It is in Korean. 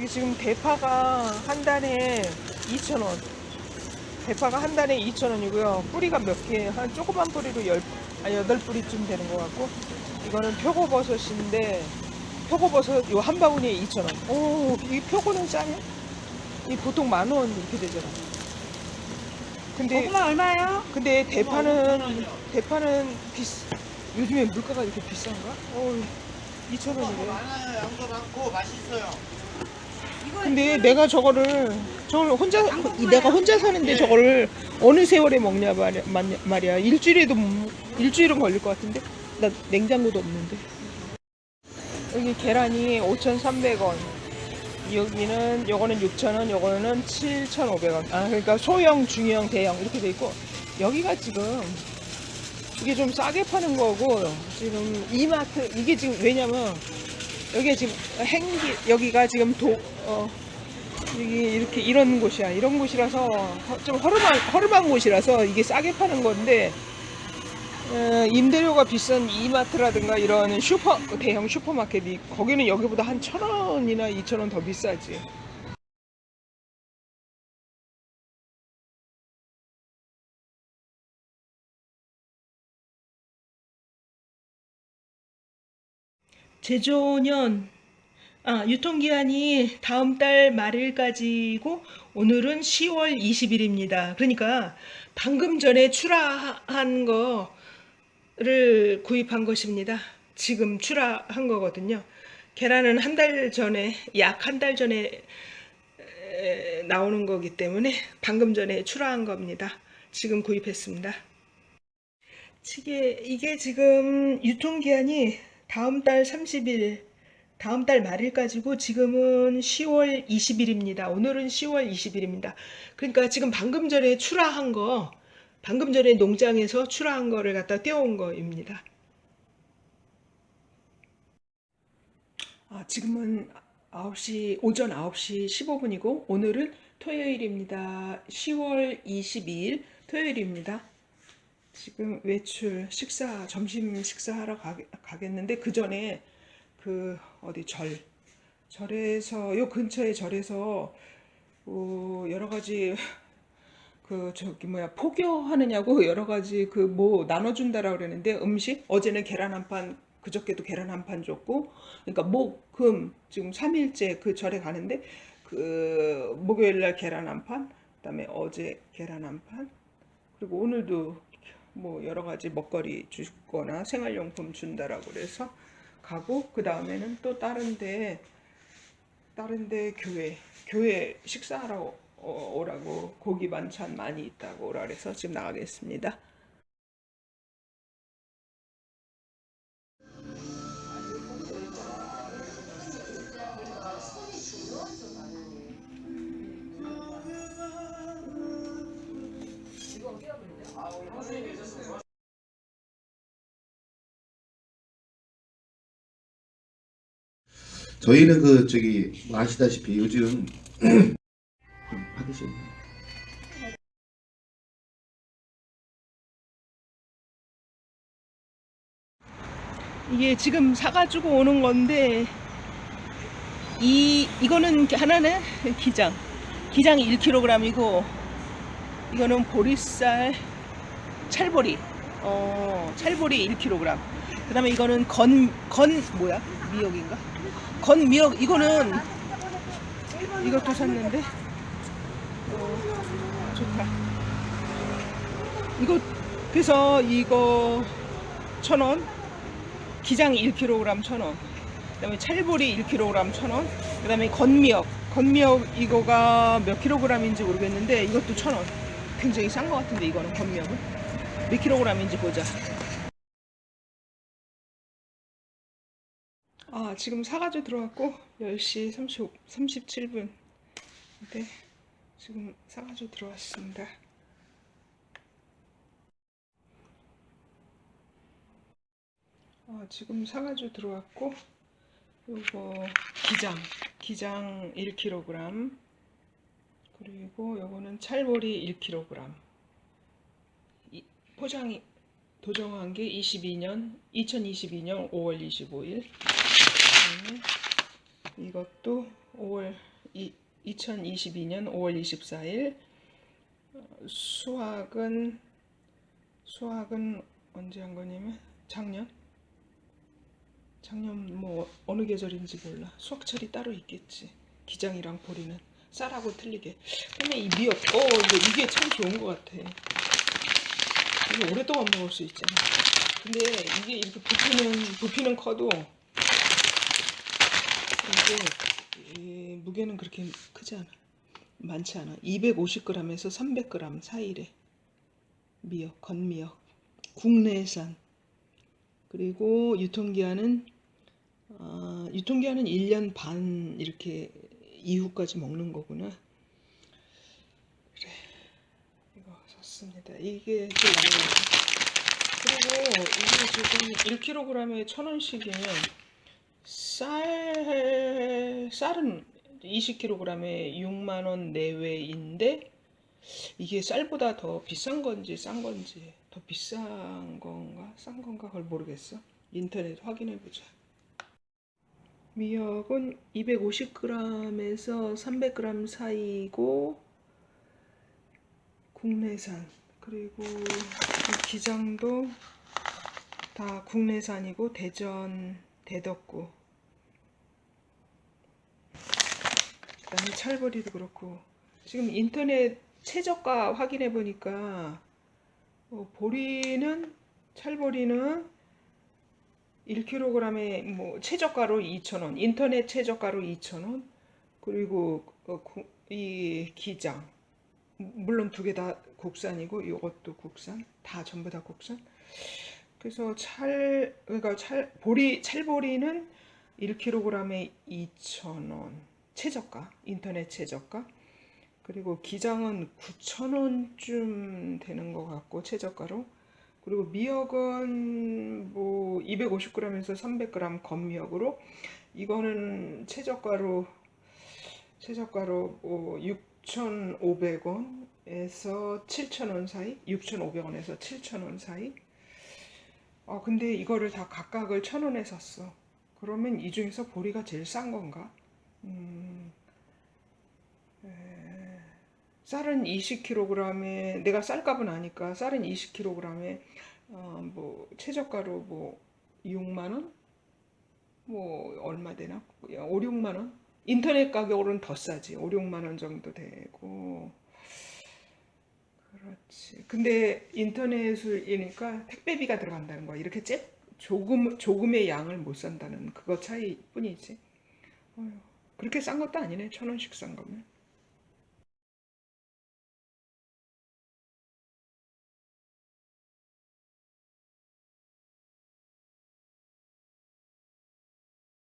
이게 지금 대파가 한 단에 2,000원. 대파가 한 단에 2,000원이고요. 뿌리가 몇 개, 한 조그만 뿌리로 열, 아, 8뿌리쯤 되는 것 같고, 이거는 표고버섯인데, 표고버섯 요 한 바구니에 2,000원. 오, 이 표고는 싸네? 이 보통 만 원 이렇게 되잖아. 근데, 고구마 얼마예요? 근데 대파는, 대파는 비요즘에 물가가 이렇게 비싼가? 어 2,000원이래. 많아요. 양도 많고 맛있어요. 근데 내가 저거를 저걸 혼자 이- 내가 혼자 사는데 저거를 어느 세월에 먹냐 말이야, 말- 말이야. 일주일에도 못 일주일은 걸릴 것 같은데? 나 냉장고도 없는데. 여기 계란이 5,300원. 여기는 요거는 6,000원 요거는 7,500원. 아 그러니까 소형 중형 대형 이렇게 돼 있고. 여기가 지금 이게 좀 싸게 파는 거고 지금 이마트 이게 지금 왜냐면 여기가 지금 행기 여기가 지금 도 어, 여기 이렇게 이런 곳이야 이런 곳이라서 허- 좀 허름한 허름한 곳이라서 이게 싸게 파는 건데 어, 임대료가 비싼 이마트라든가 이런 슈퍼 대형 슈퍼마켓이 거기는 여기보다 한 천 원이나 이천 원 더 비싸지. 제조년 아, 유통기한이 다음 달 말일까지고 오늘은 10월 20일입니다. 그러니까 방금 전에 출하한 거를 구입한 것입니다. 지금 출하한 거거든요. 계란은 한 달 전에 약 한 달 전에 에, 나오는 거기 때문에 방금 전에 출하한 겁니다. 지금 구입했습니다. 이게, 이게 지금 유통기한이 다음 달 30일, 다음 달 말일까지고 지금은 10월 20일입니다. 오늘은 10월 20일입니다. 그러니까 지금 방금 전에 출하한 거, 방금 전에 농장에서 출하한 거를 갖다 떼어온 거입니다. 아, 지금은 9시, 오전 9시 15분이고 오늘은 토요일입니다. 10월 22일 토요일입니다. 지금 외출 식사 점심 식사하러 가, 가겠는데 그 전에 그 어디 절 절에서 요 근처에 절에서 어, 여러 가지 그 저기 뭐야 포교하느냐고 여러 가지 그 뭐 나눠준다라 그러는데 음식? 어제는 계란 한 판 그저께도 계란 한 판 줬고 그러니까 목, 금 지금 3일째 그 절에 가는데 그 목요일 날 계란 한 판, 그다음에 어제 계란 한 판, 그리고 오늘도 뭐 여러 가지 먹거리 주거나 생활용품 준다라고 그래서 가고 그 다음에는 또 다른데 다른데 교회 교회 식사하러 어- 오라고 고기 반찬 많이 있다고 오라 그래서 지금 나가겠습니다. 저희는 그 저기 뭐 아시다시피 요즘 좀 받으셨나요? 이게 지금 사가지고 오는 건데 이 이거는 하나는 기장. 기장 1kg이고 이거는 보리쌀 찰보리. 어 찰보리 1kg 그 다음에 이거는 건 건 뭐야? 미역인가 건 미역 이거는 이것도 샀는데 어, 좋다 이거 그래서 이거 천원 기장 1kg 1,000원. 그 다음에 찰보리 1kg 1,000원. 그 다음에 건미역. 건미역 이거가 몇 킬로그램인지 모르겠는데 이것도 1,000원. 굉장히 싼 것 같은데 이거는 건미역은. 몇 킬로그램인지 보자. 아, 지금 사가지고 들어왔고 10시 35, 37분. 네. 지금 사가지고 들어왔습니다. 어, 지금 사가지고 들어왔고 요거 기장 기장 1kg 그리고 요거는 찰보리 1kg 이, 포장이 도정한 게 22년 2022년 5월 25일 이것도 5월 이, 2022년 5월 24일. 어, 수학은 수학은 언제 한 거냐면 작년? 작년 뭐 어느 계절인지 몰라. 수학철이 따로 있겠지. 기장이랑 보리는. 쌀하고 틀리게. 근데 이 미역 어 이거 이게 참 좋은 것 같아. 이게 오랫동안 먹을 수 있잖아. 근데 이게 이렇게 부피는 부피는 커도 이게 이 무게는 그렇게 크지 않아. 많지 않아. 250g에서 300g 사이래. 미역 건미역. 국내산. 그리고 유통기한은 아, 유통기한은 1년 반 이렇게 이후까지 먹는 거구나. 그래, 이거 샀습니다. 이게 제일 거 그리고 이게 지금 1kg에 1,000원씩이면 쌀 쌀은 20kg에 6만 원 내외인데 이게 쌀보다 더 비싼 건지 싼 건지 더 비싼 건가 싼 건가 그걸 모르겠어. 인터넷 확인해 보자. 미역은 250g에서 300g 사이고 국내산 그리고 이 기장도 다 국내산이고 대전 대덕구. 그다음에 찰보리도 그렇고. 지금 인터넷 최저가 확인해 보니까 어, 보리는 찰보리는 1kg에 뭐 최저가로 2,000원, 인터넷 최저가로 2,000원, 그리고 어, 구- 이 기장. 물론 두 개 다 국산이고 이것도 국산, 다 전부 다 국산. 그래서 찰 그러니까 찰 보리 찰보리는 1kg에 2,000원 최저가, 인터넷 최저가. 그리고 기장은 9,000원쯤 되는 것 같고 최저가로. 그리고 미역은 뭐 250g에서 300g 건미역으로 이거는 최저가로 최저가로 뭐 6,500원에서 7,000원 사이, 6,500원에서 7,000원 사이. 아 근데 이거를 다 각각을 1,000원에 샀어. 그러면 이 중에서 보리가 제일 싼 건가? 음, 쌀은 20kg에 내가 쌀값은 아니까 쌀은 20kg에 어, 뭐 최저가로 뭐 6만 원? 뭐 얼마 되나? 5, 6만 원? 인터넷 가격으로는 더 싸지. 5, 6만 원 정도 되고. 그렇지. 근데 인터넷이니까 택배비가 들어간다는 거야. 이렇게 쬐 조금 조금의 양을 못 산다는 그거 차이뿐이지. 어휴, 그렇게 싼 것도 아니네. 천 원씩 싼 거면.